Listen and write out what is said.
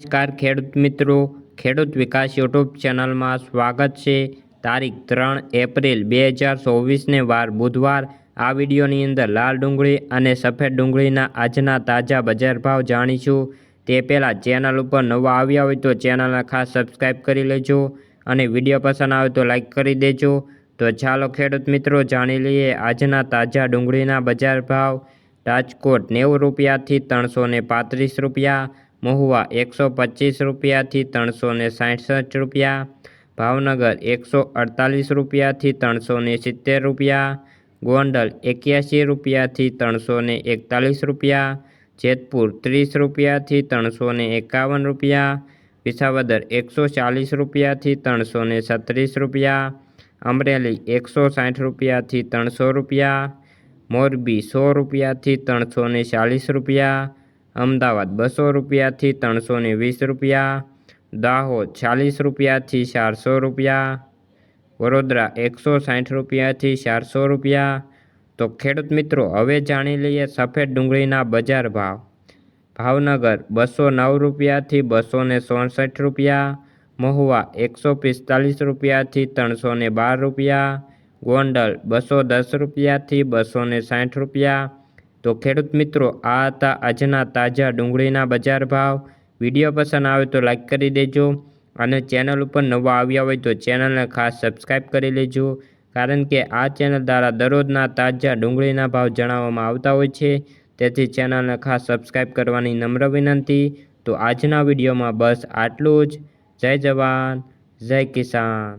નમસ્કાર ખેડૂત મિત્રો. ખેડૂત વિકાસ યુટ્યુબ ચેનલમાં સ્વાગત છે. તારીખ ત્રણ એપ્રિલ બે હજાર ચોવીસને વાર બુધવાર. આ વિડીયોની અંદર લાલ ડુંગળી અને સફેદ ડુંગળીના આજના તાજા બજાર ભાવ જાણીશું. તે પહેલાં ચેનલ ઉપર નવા આવ્યા હોય તો ચેનલને ખાસ સબસ્ક્રાઈબ કરી લેજો અને વીડિયો પસંદ આવે તો લાઈક કરી દેજો. તો ચાલો ખેડૂત મિત્રો, જાણી લઈએ આજના તાજા ડુંગળીના બજાર ભાવ. રાજકોટ નેવું રૂપિયાથી ત્રણસો પાંત્રીસ રૂપિયા મહુવા એકસો પચીસ રૂપિયાથી ત્રણસો ને સાઠસઠ રૂપિયા, ભાવનગર એકસો અડતાલીસ રૂપિયાથી ત્રણસો ને સિત્તેર રૂપિયા, ગોંડલ એક્યાસી રૂપિયાથી ત્રણસો ને એકતાલીસ રૂપિયા, જેતપુર ત્રીસ રૂપિયાથી ત્રણસો ને એકાવન રૂપિયા, વિસાવદર એકસો ચાલીસ રૂપિયાથી ત્રણસો ને છત્રીસ રૂપિયા, અમરેલી એકસો સાઠ રૂપિયાથી ત્રણસો રૂપિયા, મોરબી સો રૂપિયાથી ત્રણસો ને ચાલીસ રૂપિયા અમદાવાદ બસો રૂપિયાથી ત્રણસો ને વીસ રૂપિયા, દાહોદ ચાલીસ રૂપિયાથી ચારસો રૂપિયા, વડોદરા એકસો સાઠ રૂપિયાથી ચારસો રૂપિયા. તો ખેડૂત મિત્રો, હવે જાણી લઈએ સફેદ ડુંગળીના બજાર ભાવ. ભાવનગર બસો નવ રૂપિયાથી બસો ને ચોસઠ રૂપિયા, મહુવા એકસો પિસ્તાલીસ રૂપિયાથી ત્રણસો ને બાર રૂપિયા, ગોંડલ બસો દસ રૂપિયાથી બસો ને સાઠ રૂપિયા તો ખેડૂત મિત્રો, આ હતા આજના તાજા ડુંગળીના બજાર ભાવ. વીડિયો પસંદ આવે તો લાઈક કરી દેજો અને ચેનલ ઉપર નવા આવ્યા હોય તો ચેનલને ખાસ સબસ્ક્રાઈબ કરી લેજો. કારણ કે આ ચેનલ દ્વારા દરરોજના તાજા ડુંગળીના ભાવ જણાવવામાં આવતા હોય છે. તેથી ચેનલને ખાસ સબસ્ક્રાઈબ કરવાની નમ્ર વિનંતી. તો આજના વિડીયોમાં બસ આટલું જ. જય જવાન, જય કિસાન.